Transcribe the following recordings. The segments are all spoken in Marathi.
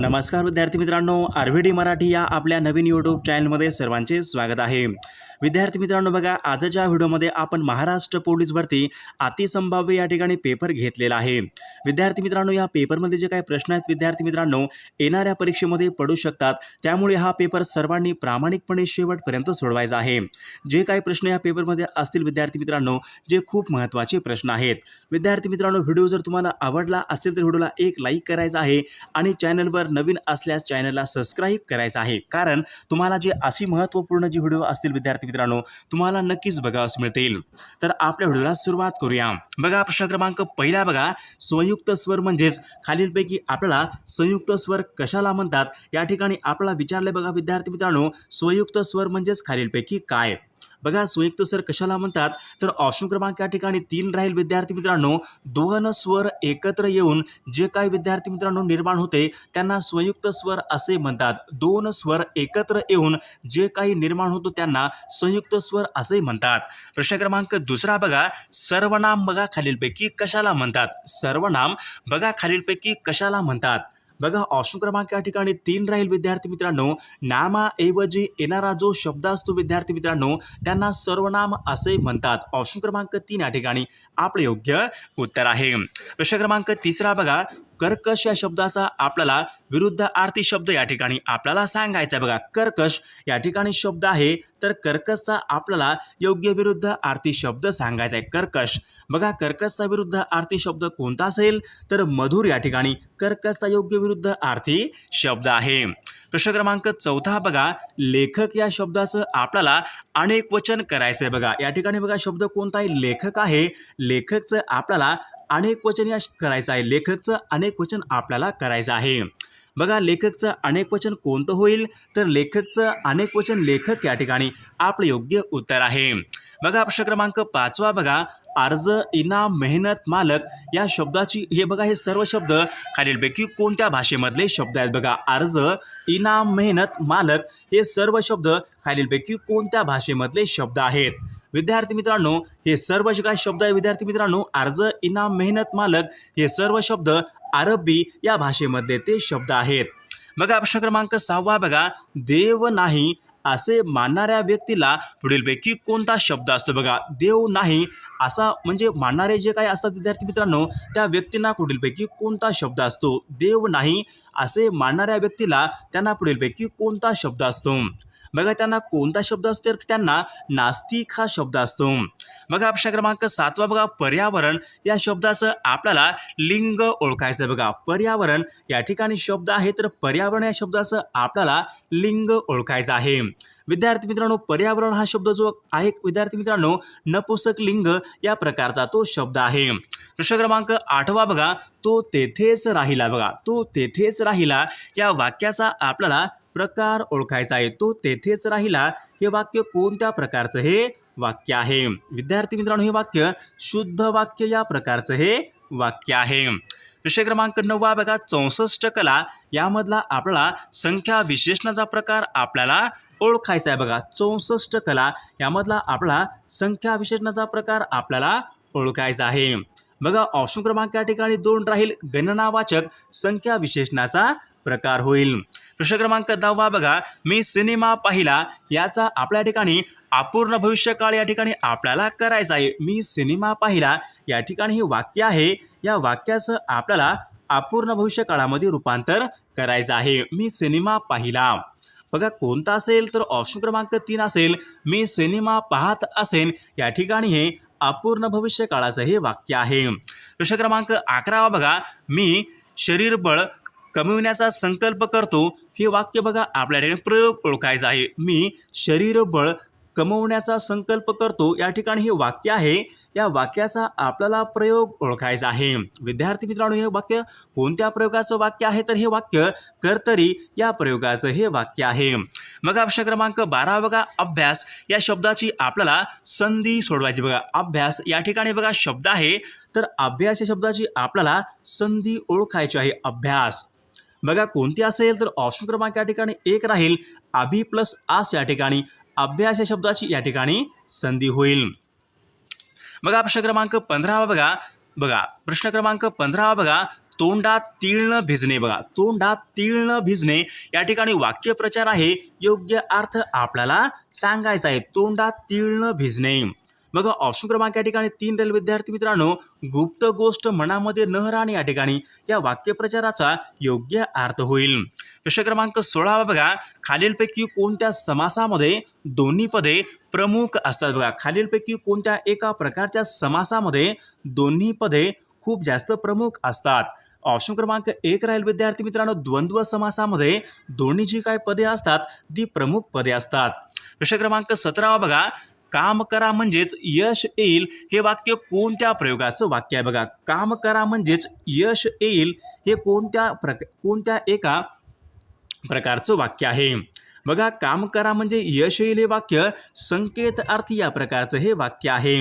नमस्कार विद्यार्थी मित्रांनो आर व्ही डी मराठी या आपल्या नवीन यूट्यूब चॅनलमध्ये सर्वांचे स्वागत आहे. विद्यार्थी मित्रांनो बघा आजच्या व्हिडिओमध्ये आपण महाराष्ट्र पोलीस भरती अतिसंभाव्य या ठिकाणी पेपर घेतलेला आहे. विद्यार्थी मित्रांनो या पेपरमध्ये जे काही प्रश्न आहेत विद्यार्थी मित्रांनो येणाऱ्या परीक्षेमध्ये पडू शकतात. त्यामुळे हा पेपर सर्वांनी प्रामाणिकपणे शेवटपर्यंत सोडवायचा आहे. जे काही प्रश्न या पेपरमध्ये असतील विद्यार्थी मित्रांनो जे खूप महत्त्वाचे प्रश्न आहेत. विद्यार्थी मित्रांनो व्हिडिओ जर तुम्हाला आवडला असेल तर व्हिडिओला एक लाईक करायचा आहे आणि चॅनलवर नवीन असल्यास चॅनलला सबस्क्राईब करायचं आहे. कारण तुम्हाला जे अशी महत्त्वपूर्ण जी व्हिडिओ असतील विद्यार्थी मित्रांनो तुम्हाला नक्कीच बघावंच मिळतील. तर आपल्या व्हिडिओला सुरुवात करूया. बघा प्रश्न क्रमांक पहिला बघा. संयुक्त स्वर म्हणजेच खालीलपैकी आपल्याला संयुक्त स्वर कशाला म्हणतात? या ठिकाणी आपल्याला विचारले बघा विद्यार्थी मित्रांनो संयुक्त स्वर म्हणजेच खालीलपैकी काय? बघा संयुक्त स्वर कशाला म्हणतात? तर ऑप्शन क्रमांक या ठिकाणी तीन राहील विद्यार्थी मित्रांनो. दोन स्वर एकत्र येऊन जे काही विद्यार्थी मित्रांनो निर्माण होते त्यांना संयुक्त स्वर असे म्हणतात. दोन स्वर एकत्र येऊन जे काही निर्माण होतो त्यांना संयुक्त स्वर असे म्हणतात. प्रश्न क्रमांक दुसरा बघा. सर्वनाम बघा खालीलपैकी कशाला म्हणतात? सर्वनाम बघा खालीलपैकी कशाला म्हणतात? बघा ऑप्शन क्रमांक या ठिकाणी तीन राहील विद्यार्थी मित्रांनो. नामाऐवजी येणारा जो शब्द असतो विद्यार्थी मित्रांनो त्यांना सर्वनाम असे म्हणतात. ऑप्शन क्रमांक तीन या ठिकाणी. आपले योग्य उत्तर आहे. प्रश्न क्रमांक तिसरा बघा. कर्कश या शब्दाचा आपल्याला विरुद्ध आरती शब्द या ठिकाणी आपल्याला सांगायचा आहे बघा. कर्कश या ठिकाणी शब्द आहे तर कर्कशचा आपल्याला योग्य विरुद्ध आरती शब्द सांगायचा आहे. कर्कश. बघा कर्कशचा विरुद्ध आरती शब्द कोणता असेल? तर मधुर या ठिकाणी कर्कशचा योग्य विरुद्ध आर्थी शब्द आहे. प्रश्न क्रमांक चौथा बघा. लेखक या शब्दाचं आपल्याला अनेक वचन करायचं आहे बघा. या ठिकाणी बघा शब्द कोणता आहे? लेखक आहे. लेखकचं आपल्याला अनेक वचन या करायचं आहे. लेखकचं अनेक वचन आपल्याला करायचं आहे. बघा लेखकचं अनेक वचन कोणतं होईल? तर लेखकचं अनेक वचन लेखक या ठिकाणी आपलं योग्य उत्तर आहे. बघा प्रश्न क्रमांक पाचवा बघा. अर्ज इनाम मेहनत मालक या शब्दाची हे बघा हे सर्व शब्द खालीलपैकी कोणत्या भाषेमधले शब्द आहेत बघा? अर्ज इनाम मेहनत मालक हे सर्व शब्द खालीलपैकी कोणत्या भाषेमधले शब्द आहेत? विद्यार्थी मित्रांनो हे सर्व जे काय शब्द आहे विद्यार्थी मित्रांनो अर्ज इनाम मेहनत मालक हे सर्व शब्द अरबी या भाषेमध्ये ते शब्द आहेत. बघा प्रश्न क्रमांक सहावा बघा. देव नाही असे मानणाऱ्या व्यक्तीला पुढीलपैकी कोणता शब्द असतो बघा. देव नाही असा म्हणजे मानणारे जे काही असतात विद्यार्थी मित्रांनो त्या व्यक्तींना पुढीलपैकी कोणता शब्द असतो? देव नाही असे मानणाऱ्या व्यक्तीला त्यांना पुढीलपैकी कोणता शब्द असतो? बघा त्यांना कोणता शब्द असतो तर त्यांना नास्तिक हा शब्द असतो. बघा प्रश्न क्रमांक सातवा बघा पर्यावरण या शब्दाचं आपल्याला लिंग ओळखायचं आहे बघा. पर्यावरण या ठिकाणी शब्द आहे तर पर्यावरण या शब्दाचं आपल्याला लिंग ओळखायचं आहे. विद्यार्थी मित्रांनो पर्यावरण हा शब्द जो आहे विद्यार्थी मित्रांनो नपुसक लिंग या प्रकारचा तो शब्द आहे. प्रश्न क्रमांक आठवा बघा तो तेथेच राहिला बघा तो तेथेच राहिला या वाक्याचा आपल्याला प्रकार ओळखायचा आहे. तो तेथेच राहिला हे वाक्य कोणत्या प्रकारचं हे वाक्य आहे? विद्यार्थी मित्रांनो हे वाक्य शुद्ध वाक्य या प्रकारचं हे वाक्य आहे. विषय क्रमांक नववा बघा चौसष्ट कला. यामधला आपला संख्या विशेषणाचा प्रकार आपल्याला ओळखायचा आहे बघा. चौसष्ट कला. यामधला आपला संख्या विशेषणाचा प्रकार आपल्याला ओळखायचा आहे. बघा ऑप्शन क्रमांक या ठिकाणी दोन राहील. गणनावाचक संख्या विशेषणाचा प्रकार होईल. प्रश्न क्रमांक दहावा बघा. मी सिनेमा पाहिला. याचा आपल्या ठिकाणी अपूर्ण भविष्यकाळ या ठिकाणी आपल्याला करायचा आहे. मी सिनेमा पाहिला. या ठिकाणी हे वाक्य आहे. या वाक्याचं आपल्याला अपूर्ण भविष्यकाळामध्ये रूपांतर करायचं आहे. मी सिनेमा पाहिला. बघा कोणता असेल तर ऑप्शन क्रमांक तीन असेल. मी सिनेमा पाहत असेन. या ठिकाणी हे अपूर्ण भविष्यकाळाचं हे वाक्य आहे. प्रश्न क्रमांक अकरावा बघा. मी शरीरबळ कमविण्याचा संकल्प करतो. हे वाक्य बघा आपल्याकडे प्रयोग ओळखायचा आहे. मी शरीरबळ कमवण्याचा संकल्प करतो. या ठिकाणी हे वाक्य आहे. या वाक्याचा आपल्याला प्रयोग ओळखायचा आहे. विद्यार्थी मित्रांनो हे वाक्य कोणत्या प्रयोगाचं वाक्य आहे? तर हे वाक्य कर्तरी या प्रयोगाचं हे वाक्य आहे. मग प्रश्न क्रमांक बारा बघा. अभ्यास या शब्दाची आपल्याला संधी सोडवायची बघा. अभ्यास या ठिकाणी बघा शब्द आहे. तर अभ्यास या शब्दाची आपल्याला संधी ओळखायची आहे. अभ्यास. बघा कोणती असेल तर ऑप्शन क्रमांक या ठिकाणी एक राहील. अभि प्लस आस या ठिकाणी. अभ्यास या शब्दाची या ठिकाणी संधी होईल. बघा प्रश्न क्रमांक पंधरावा बघा. बघा प्रश्न क्रमांक पंधरावा बघा. तोंडात तीळ न भिजणे बघा. तोंडात तीळ न भिजणे या ठिकाणी वाक्यप्रचार आहे. योग्य अर्थ आपल्याला सांगायचा आहे. तोंडात तीळ न भिजणे. बघा ऑप्शन क्रमांक या ठिकाणी तीन रेल विद्यार्थी मित्रांनो गुप्त गोष्ट मनामध्ये न राहणे या ठिकाणी या वाक्यप्रचाराचा योग्य अर्थ होईल. प्रश्न क्रमांक सोळावा बघा खालीलपैकी कोणत्या समासामध्ये दोन्ही पदे प्रमुख असतात बघा. खालीलपैकी कोणत्या एका प्रकारच्या समासामध्ये दोन्ही पदे खूप जास्त प्रमुख असतात? ऑप्शन क्रमांक एक राहील विद्यार्थी मित्रांनो द्वंद्व समासामध्ये दोन्ही जी काय पदे असतात ती प्रमुख पदे असतात. प्रश्न क्रमांक सतरावा बघा काम करा म्हणजेच यश येईल हे वाक्य कोणत्या प्रयोगाचं वाक्य आहे? बघा काम करा म्हणजेच यश येईल हे कोणत्या प्रक कोणत्या एका प्रकारचं वाक्य आहे? बघा काम करा म्हणजे यश येईल हे वाक्य संकेत अर्थी या प्रकारचं हे वाक्य आहे.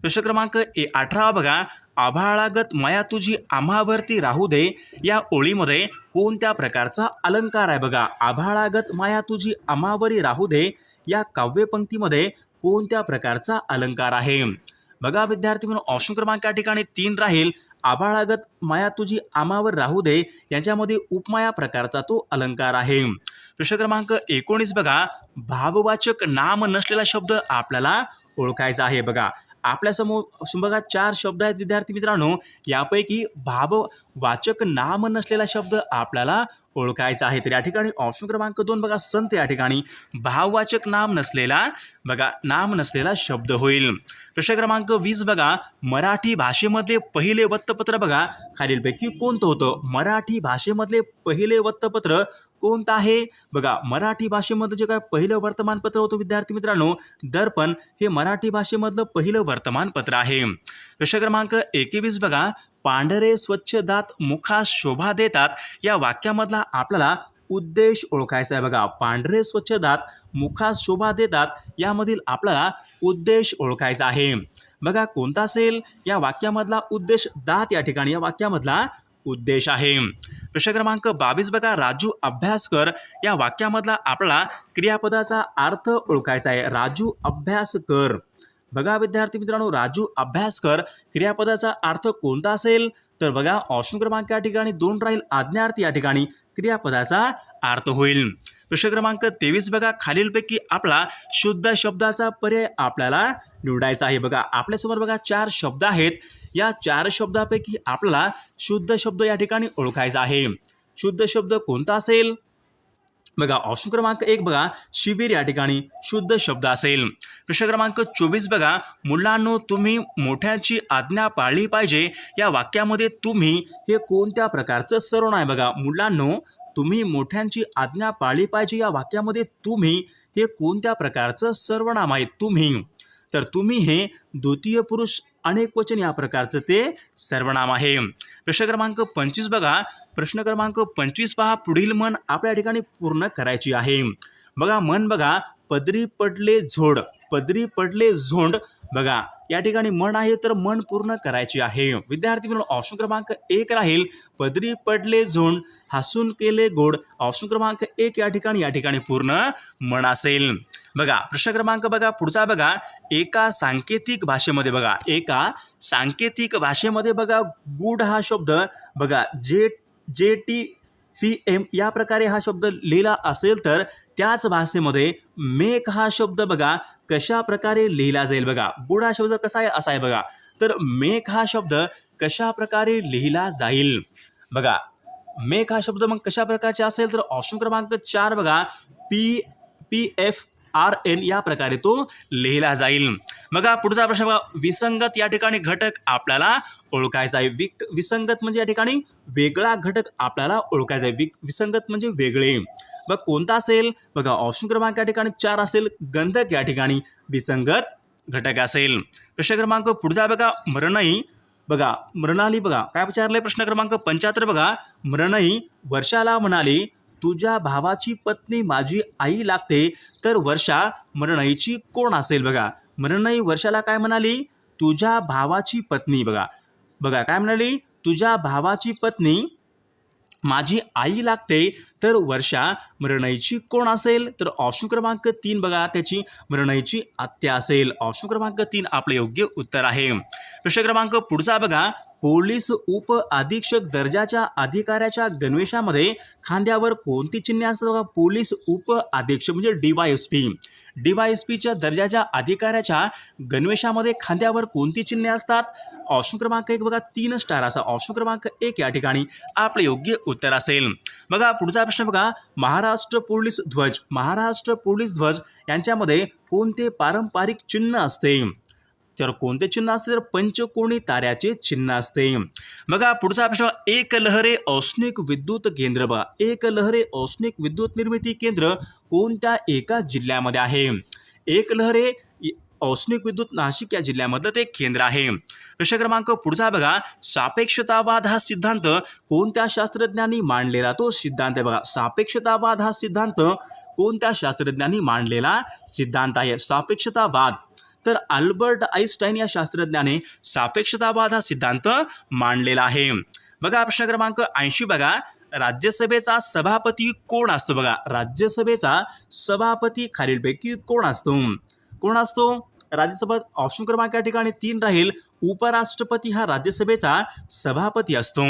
प्रश्न क्रमांक ए अठरा बघा आभाळागत माया तुझी आम्हावरती राहू दे या ओळीमध्ये कोणत्या प्रकारचा अलंकार आहे? बघा आभाळागत माया तुझी आम्हावरी राहू दे या काव्यपंक्तीमध्ये कोणत्या प्रकारचा अलंकार आहे? बघा विद्यार्थी म्हणून ऑप्शन क्रमांक या ठिकाणी तीन राहील. आभाळागत माया तुझी आमावर राहू दे याच्यामध्ये उपमाया प्रकारचा तो अलंकार आहे. प्रश्न क्रमांक एकोणीस बघा. भाववाचक नाम नसलेला शब्द आपल्याला ओळखायचा आहे. बघा आपल्यासमोर बघा चार शब्द आहेत विद्यार्थी मित्रांनो. यापैकी भाव वाचक नाम नसलेला शब्द आपल्याला ओळखायचा आहे. तर या ठिकाणी ऑप्शन क्रमांक दोन बघा संत या ठिकाणी भाववाचक नाम नसलेला बघा नाम नसलेला शब्द होईल. प्रश्न क्रमांक वीस बघा मराठी भाषेमधले पहिले वृत्तपत्र बघा. खालीलपैकी कोणतं होतं? मराठी भाषेमधले पहिले वृत्तपत्र कोणतं आहे? बघा मराठी भाषेमधलं जे काय पहिलं वर्तमानपत्र होतं विद्यार्थी मित्रांनो दर्पण हे मराठी भाषेमधलं पहिलं वर्तमानपत्र आहे. प्रश्न क्रमांक एकवीस बघा पांढरे स्वच्छ दात मुखास शोभा देतात. या वाक्यामधला आपल्याला उद्देश ओळखायचा आहे बघा. पांढरे स्वच्छ दात मुखास शोभा देतात यामधील आपल्याला उद्देश ओळखायचा आहे. बघा कोणता असेल? या वाक्यामधला उद्देश दात या ठिकाणी. या वाक्यामधला उद्देश आहे. प्रश्न क्रमांक बावीस बघा. राजू अभ्यास कर या वाक्यामधला आपल्याला क्रियापदाचा अर्थ ओळखायचा आहे. राजू अभ्यास कर बघा विद्यार्थी मित्रांनो राजू अभ्यासकर क्रियापदाचा अर्थ कोणता असेल? तर बघा ऑप्शन क्रमांक या ठिकाणी दोन राहील. आज्ञार्थ या ठिकाणी क्रियापदाचा अर्थ होईल. प्रश्न क्रमांक तेवीस बघा. खालीलपैकी आपला शुद्ध शब्दाचा पर्याय आपल्याला निवडायचा आहे. बघा आपल्यासमोर बघा चार शब्द आहेत. या चार शब्दापैकी आपल्याला शुद्ध शब्द या ठिकाणी ओळखायचा आहे. शुद्ध शब्द कोणता असेल? बघा ऑप्शन क्रमांक एक बघा शिबिर या ठिकाणी शुद्ध शब्द असेल. प्रश्न क्रमांक चोवीस बघा मुलांनो तुम्ही मोठ्याची आज्ञा पाळली पाहिजे. या वाक्यामध्ये तुम्ही हे कोणत्या प्रकारचं सर्वनाम आहे बघा? मुलांनो तुम्ही मोठ्यांची आज्ञा पाळली पाहिजे या वाक्यामध्ये तुम्ही हे कोणत्या प्रकारचं सर्वनाम आहे? तुम्ही. तर तुम्ही हे द्वितीय पुरुष अनेक वचन या प्रकारचं ते सर्वनाम आहे. प्रश्न क्रमांक पंचवीस बघा. प्रश्न क्रमांक पंचवीस पहा. पुढील मन आपल्या ठिकाणी पूर्ण करायची आहे. बघा मन बघा. पदरी पडले झोड. पदरी पडले झोंड. बघा या ठिकाणी मन आहे तर मन पूर्ण करायची आहे. विद्यार्थी म्हणून ऑप्शन क्रमांक एक राहील. पदरी पडले झोंड हसून केले गोड. ऑप्शन क्रमांक एक या ठिकाणी या ठिकाणी पूर्ण मन असेल. बघा प्रश्न क्रमांक बघा पुढचा बघा. एका सांकेतिक भाषेमध्ये बघा. एका सांकेतिक भाषेमध्ये बघा गुड हा शब्द. बघा जे जे टी फी एम या प्रकारे हा शब्द लिहिला असेल तर त्याच भाषेमध्ये मेक हा शब्द बघा कशा प्रकारे लिहिला जाईल बघा. गुड हा शब्द कसा आहे? असा आहे बघा. तर मेक हा शब्द कशा प्रकारे लिहिला जाईल? बघा. मेक हा शब्द मग कशा प्रकारचे असेल? तर ऑप्शन क्रमांक चार बघा. P P F R N या प्रकारे तो लिहिला जाईल. बघा पुढचा प्रश्न बघा. विसंगत या ठिकाणी घटक आपल्याला ओळखायचा आहे. विक विसंगत म्हणजे या ठिकाणी वेगळा घटक आपल्याला ओळखायचा आहे. विक विसंगत म्हणजे वेगळे. बघ कोणता असेल? बघा ऑप्शन क्रमांक या ठिकाणी चार असेल. गंधक या ठिकाणी विसंगत घटक असेल. प्रश्न क्रमांक पुढचा बघा. मरणई. बघा मृणाली बघा. काय विचारलंय प्रश्न क्रमांक? पंच्याहत्तर बघा. मृणई वर्षाला म्हणाली तुझ्या भावाची पत्नी माझी आई लागते. तर वर्षा मरणईची कोण असेल? बघा. मरणई वर्षाला काय म्हणाली? तुझ्या भावाची पत्नी. बघा. बघा काय म्हणाली? तुझ्या भावाची पत्नी माझी आई लागते तर वर्षा मरणईची कोण असेल? तर ऑप्शन क्रमांक तीन बघा त्याची मरणईची आत्या असेल. ऑप्शन क्रमांक तीन आपलं योग्य उत्तर आहे. प्रश्न क्रमांक पुढचा बघा. पोलीस उप अधीक्षक दर्जाच्या अधिकाऱ्याच्या गणवेशामध्ये खांद्यावर कोणती चिन्हे असतात बघा? पोलीस उप अधीक्षक म्हणजे D Y S P. D Y S पीच्या दर्जाच्या अधिकाऱ्याच्या गणवेशामध्ये खांद्यावर कोणती चिन्हे असतात? ऑप्शन क्रमांक एक बघा तीन स्टार असा. ऑप्शन क्रमांक एक या ठिकाणी आपलं योग्य उत्तर असेल. बघा पुढचा प्रश्न बघा. महाराष्ट्र पोलीस ध्वज. महाराष्ट्र पोलीस ध्वज यांच्यामध्ये कोणते पारंपरिक चिन्ह असते? तर कोणते चिन्ह असते? तर पंचकोणी ताऱ्याचे चिन्ह असते. बघा पुढचा प्रश्न एक लहरे औष्णिक विद्युत केंद्र बघा. एक लहरे औष्णिक विद्युत निर्मिती केंद्र कोणत्या एका जिल्ह्यामध्ये आहे? एक लहरे औष्णिक विद्युत नाशिक या जिल्ह्यामधलं ते केंद्र आहे. प्रश्न क्रमांक पुढचा बघा. सापेक्षतावाद हा सिद्धांत कोणत्या शास्त्रज्ञांनी मांडलेला? तो सिद्धांत आहे बघा. सापेक्षतावाद हा सिद्धांत कोणत्या शास्त्रज्ञांनी मांडलेला सिद्धांत आहे? सापेक्षतावाद. तर अल्बर्ट आईन्स्टाईन या शास्त्रज्ञाने सापेक्षतावाद हा सिद्धांत मांडलेला आहे. बघा प्रश्न क्रमांक ऐंशी बघा. राज्यसभेचा सभापती कोण असतो बघा? राज्यसभेचा सभापती खालीलपैकी कोण असतो? कोण असतो? राज्यसभा ऑप्शन क्रमांक या ठिकाणी तीन राहील. उपराष्ट्रपती हा राज्यसभेचा सभापती असतो.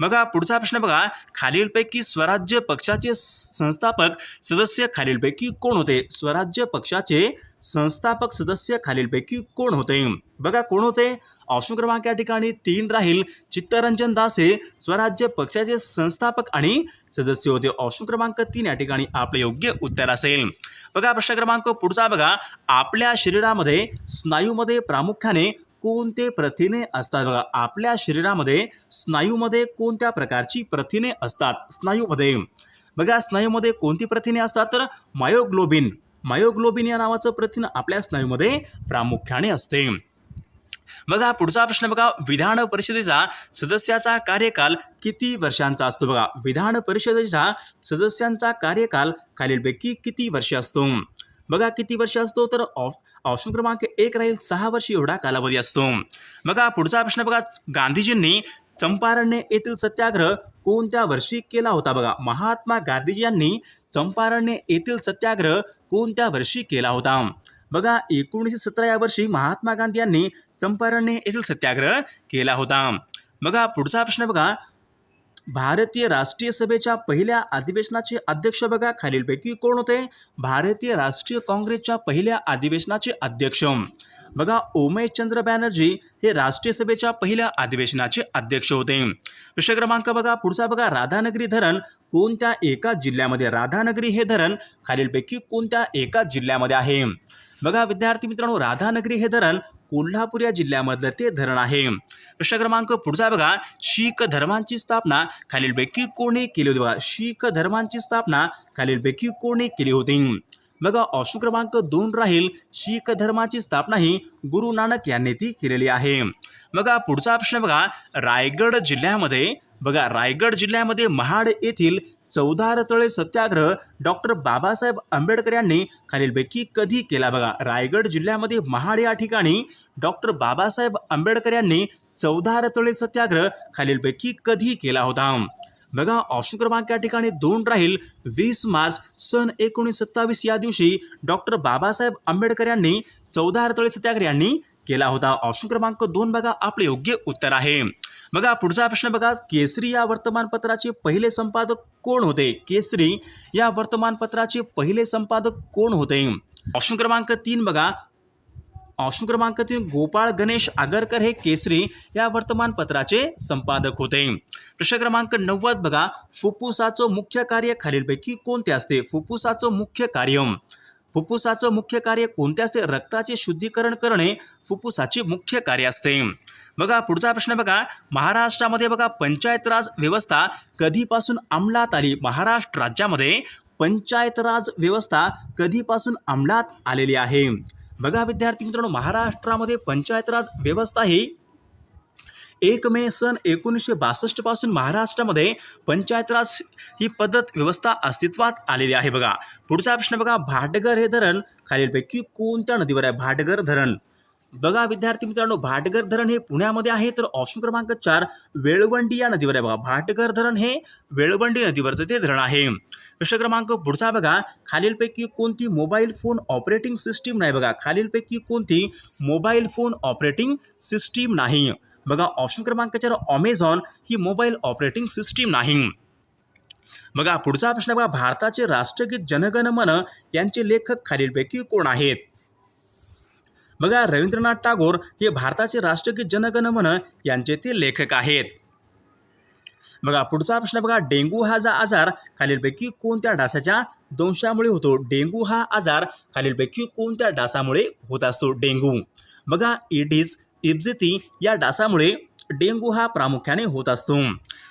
बघा पुढचा प्रश्न बघा. खालीलपैकी स्वराज्य पक्षाचे संस्थापक सदस्य खालीलपैकी कोण होते? स्वराज्य पक्षाचे संस्थापक सदस्य खालीलपैकी कोण होते? बघा कोण होते? ऑप्शन क्रमांक या ठिकाणी तीन राहील. चित्तरंजन दास हे स्वराज्य पक्षाचे संस्थापक आणि सदस्य होते. ऑप्शन क्रमांक तीन या ठिकाणी आपलं योग्य उत्तर असेल. बघा प्रश्न क्रमांक पुढचा बघा. आपल्या शरीरामध्ये स्नायूमध्ये प्रामुख्याने कोणते प्रथिने असतात? बघा आपल्या शरीरामध्ये स्नायूमध्ये कोणत्या प्रकारची प्रथिने असतात? स्नायूमध्ये. बघा स्नायूमध्ये कोणती प्रथिने असतात? तर मायोग्लोबिन. मायोग्लोबिन या नावाचं प्रथिन आपल्या स्नायूमध्ये प्रामुख्याने असते. बघा पुढचा प्रश्न बघा. विधान परिषदेचा सदस्याचा कार्यकाल किती वर्षांचा असतो? बघा विधान परिषदेच्या सदस्यांचा कार्यकाल खालीलपैकी किती वर्ष असतो? बघा किती वर्ष असतो तर ऑफ ऑप्शन क्रमांक एक राहील सहा वर्ष एवढा कालावधी असतो. बघा पुढचा प्रश्न बघा. गांधीजींनी चंपारण्य येथील सत्याग्रह कोणत्या वर्षी केला होता बघा? महात्मा गांधीजी यांनी चंपारण्य येथील सत्याग्रह कोणत्या वर्षी केला होता? बघा एकोणीसशे सतरा या वर्षी महात्मा गांधी यांनी चंपारण्य येथील सत्याग्रह केला होता. बघा पुढचा प्रश्न बघा. भारतीय राष्ट्रीय सभेच्या पहिल्या अधिवेशनाचे अध्यक्ष बघा खालीलपैकी कोण होते? भारतीय राष्ट्रीय काँग्रेसच्या पहिल्या अधिवेशनाचे अध्यक्ष. बघा उमेशचंद्र बॅनर्जी हे राष्ट्रीय सभेच्या पहिल्या अधिवेशनाचे अध्यक्ष होते. प्रश्न क्रमांक बघा पुढचा बघा राधानगरी धरण कोणत्या एका जिल्ह्यामध्ये? राधानगरी हे धरण खालीलपैकी कोणत्या एका जिल्ह्यामध्ये आहे? बघा विद्यार्थी मित्रांनो राधानगरी हे धरण कोल्हापूर या जिल्ह्यामधलं ते धरण आहे. प्रश्न क्रमांक पुढचा बघा. शीख धर्मांची स्थापना खालीलपैकी कोणी केली होती बघा. शीख धर्मांची स्थापना खालीलपैकी कोणी केली होती? बघा ऑप्शन क्रमांक दोन राहील. शीख धर्माची स्थापना ही गुरु नानक यांनी ती केलेली आहे. बघा पुढचा प्रश्न बघा. रायगड जिल्ह्यामध्ये बघा रायगड जिल्ह्यामध्ये महाड येथील चौदार तळे सत्याग्रह डॉक्टर बाबासाहेब आंबेडकर यांनी खालीलपैकी कधी केला? बघा रायगड जिल्ह्यामध्ये महाड या ठिकाणी डॉक्टर बाबासाहेब आंबेडकर यांनी चौदार तळे सत्याग्रह खालीलपैकी कधी केला होता? बघा ऑप्शन क्रमांक या ठिकाणी दोन राहील. वीस मार्च सन एकोणीस सत्तावीस या दिवशी डॉक्टर बाबासाहेब आंबेडकर यांनी चौदा तळे सत्याग्रह यांनी केला होता. ऑप्शन क्रमांक दोन बघा आपले योग्य उत्तर आहे. बघा पुढचा प्रश्न बघा. केसरी या वर्तमानपत्राचे पहिले संपादक कोण होते? केसरी या वर्तमानपत्राचे पहिले संपादक कोण होते? ऑप्शन क्रमांक तीन बघा. ऑप्शन क्रमांक तीन गोपाळ गणेश आगरकर हे केसरी या वर्तमानपत्राचे संपादक होते. प्रश्न क्रमांक नव्वद बघा. फुफ्फुसाचं मुख्य कार्य खालीलपैकी कोणते असते? फुफ्फुसाचं मुख्य कार्य. फुफ्फुसाचं मुख्य कार्य कोणते असते? रक्ताचे शुद्धीकरण करणे फुफ्फुसाचे मुख्य कार्य असते. बघा पुढचा प्रश्न बघा. महाराष्ट्रामध्ये बघा पंचायत राज व्यवस्था कधीपासून अंमलात आली? महाराष्ट्र राज्यामध्ये पंचायत राज व्यवस्था कधीपासून अंमलात आलेली आहे? बघा विद्यार्थी मित्रांनो महाराष्ट्रामध्ये पंचायत राज व्यवस्था ही एक मे सन एकोणीसशे बासष्टपासून महाराष्ट्रामध्ये पंचायत राज ही पद्धत व्यवस्था अस्तित्वात आलेली आहे बघा. पुढचा प्रश्न बघा भाटगर हे धरण खालीलपैकी कोणत्या नदीवर आहे? भाटगर धरण. बघा विद्यार्थी मित्रांनो भाटगर धरण हे पुण्यामध्ये आहे तर ऑप्शन क्रमांक चार वेळवंडी या नदीवर आहे बघा. भाटगर धरण हे वेळवंडी नदीवरचं ते धरण आहे. प्रश्न क्रमांक पुढचा बघा खालीलपैकी कोणती मोबाईल फोन ऑपरेटिंग सिस्टीम नाही बघा. खालीलपैकी कोणती मोबाईल फोन ऑपरेटिंग सिस्टीम नाही. बघा ऑप्शन क्रमांक चार ऑमेझॉन ही मोबाईल ऑपरेटिंग सिस्टीम नाही. बघा पुढचा प्रश्न बघा भारताचे राष्ट्रगीत जनगण मन यांचे लेखक खालीलपैकी कोण आहेत? बघा रवींद्रनाथ टागोर हे भारताचे राष्ट्रगीत जनगण मन यांचे ते लेखक आहेत. बघा पुढचा प्रश्न बघा डेंगू हा जा आजार खालीलपैकी कोणत्या डासाच्या दंशामुळे होतो? डेंगू हा आजार खालीलपैकी कोणत्या डासामुळे होत असतो? डेंगू. बघा इडिस इब्जिती या डासामुळे डेंगू हा प्रामुख्याने होत असतो.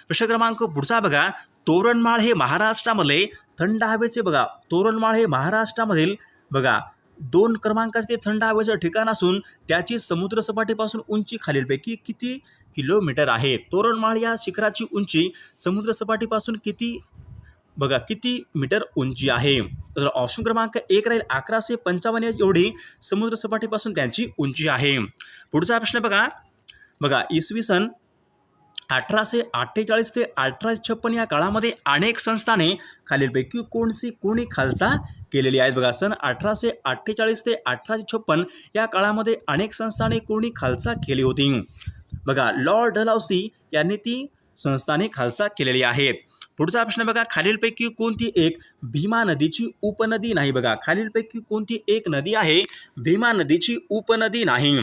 प्रश्न क्रमांक पुढचा बघा. तोरणमाळ हे महाराष्ट्रामध्ये थंड हवेचे बघा. तोरणमाळ हे महाराष्ट्रामधील बघा. दोन क्रमांकाचे ते थंड हवेचं ठिकाण असून त्याची समुद्रसपाटीपासून उंची खालीलपैकी किती किलोमीटर आहे? तोरणमाळ या शिखराची उंची समुद्रसपाटीपासून किती बघा किती मीटर उंची आहे? तर ऑप्शन क्रमांक एक राहील अकराशे पंचावन्न एवढी समुद्रसपाटीपासून त्यांची उंची आहे. पुढचा प्रश्न बघा. बघा इसवी सन अठराशे अठ्ठेचाळीस ते अठराशे छप्पन या काळामध्ये अनेक संस्थाने खालीलपैकी कोणसी कोणी खालसा केलेली आहेत? बघा सन अठराशे अठ्ठेचाळीस ते अठराशे छप्पन या काळामध्ये अनेक संस्थाने कोणी खालसा केली होती. बघा लॉर्ड डलहौसी यांनी ती संस्थाने खालसा केलेली आहेत. पुढचा प्रश्न बघा खालीलपैकी कोणती एक भीमा नदीची उपनदी नाही बघा. खालीलपैकी कोणती एक नदी आहे? भीमा नदीची उपनदी नाही.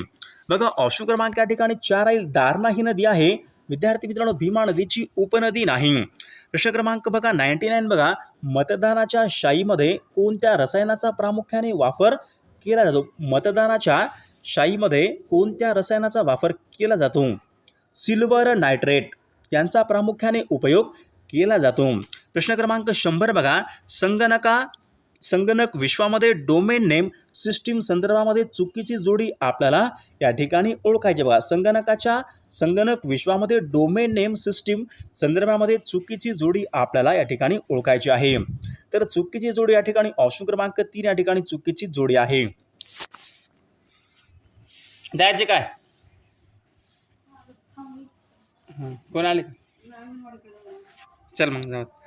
बघा ऑप्शन क्रमांक या ठिकाणी चार आईल दारणा ही नदी आहे. विद्यार्थी मित्रांनो भीमा नदीची उपनदी नाही. प्रश्न क्रमांक बघा नाईन्टी नाईन बघा. मतदानाच्या शाईमध्ये कोणत्या रसायनाचा प्रामुख्याने वापर केला जातो? मतदानाच्या शाईमध्ये कोणत्या रसायनाचा वापर केला जातो? सिल्वर नायट्रेट यांचा प्रामुख्याने उपयोग केला जातो. प्रश्न क्रमांक शंभर बघा. संगणका संगणक विश्वामध्ये डोमेन नेम सिस्टीम संदर्भामध्ये चुकीची जोडी आपल्याला या ठिकाणी ओळखायची बघा. संगणकाच्या संगणक विश्वामध्ये डोमेन नेम सिस्टीम संदर्भामध्ये चुकीची जोडी आपल्याला या ठिकाणी ओळखायची आहे. तर चुकीची जोडी या ठिकाणी ऑप्शन क्रमांक तीन या ठिकाणी चुकीची जोडी आहे. द्यायचे काय? कोण आले? चल मग जाऊ.